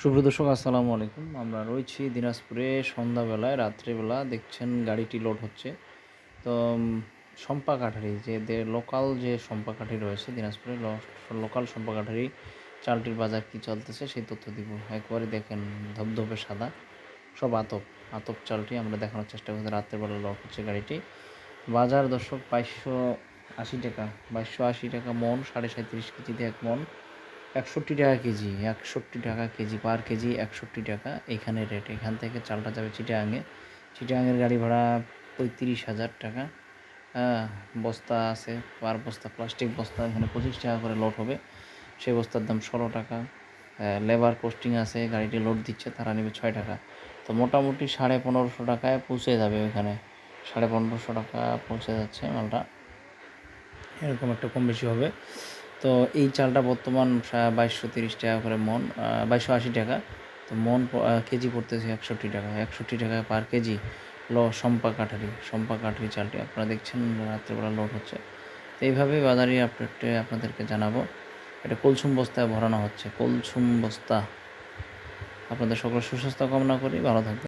সুপ্রিয় দর্শক, আসসালামু আলাইকুম। আমরা রয়েছি দিনাজপুরে সন্ধ্যাবেলায়, রাত্রেবেলা। দেখছেন গাড়িটি লোড হচ্ছে। তো সম্পা কাঠারি, যে লোকাল যে সম্পা কাঠি রয়েছে দিনাজপুরে লোকাল সম্পা কাঠারি, চালটির বাজার কী চলতেছে সেই তথ্য দিব। একবারে দেখেন, ধবধবে সাদা, সব আতপ আতপ চালটি আমরা দেখানোর চেষ্টা করছি। রাত্রেবেলা লোড হচ্ছে গাড়িটি। বাজার দর্শক, বাইশশো আশি টাকা, বাইশশো আশি টাকা মন, সাড়ে সাঁত্রিশ কেজিতে এক মন। একষট্টি টাকা কেজি, একষট্টি টাকা কেজি পার কেজি, একষট্টি টাকা এখানে রেট এখান থেকে চালটা যাবে চিটাগাঙে চিটাগাঙের গাড়ি ভাড়া পঁয়ত্রিশ হাজার টাকা। বস্তা আছে, পার বস্তা প্লাস্টিক বস্তা, এখানে পঁচিশ টাকা করে লোড হবে। সেই বস্তার দাম ষোলো টাকা। লেবার পোস্টিং আছে, গাড়িটি লোড দিচ্ছে, তারা নেবে ছয় টাকা। তো মোটামুটি সাড়ে পনেরোশো টাকায় পৌঁছে যাবে ওইখানে। সাড়ে পনেরোশো টাকা পৌঁছে যাচ্ছে মালটা। এরকম একটা কম বেশি হবে। তো এই চালটা বর্তমান বাইশশো তিরিশ টাকা করে মন বাইশশো আশি টাকা। তো মন কেজি পড়তেছে একষট্টি টাকা। একষট্টি টাকা পার কেজি ল সম্পা কাঠারি। সম্পা কাঠারি চালটি আপনারা দেখছেন, রাত্রেবেলা লোড হচ্ছে। তো এইভাবে বাজারে আপডেটে আপনাদেরকে জানাব। এটা কলসুম বস্তায় ভরানো হচ্ছে। কলসুম বস্তা। আপনাদের সকল সুস্বাস্থ্য কামনা করি। ভালো থাকবেন।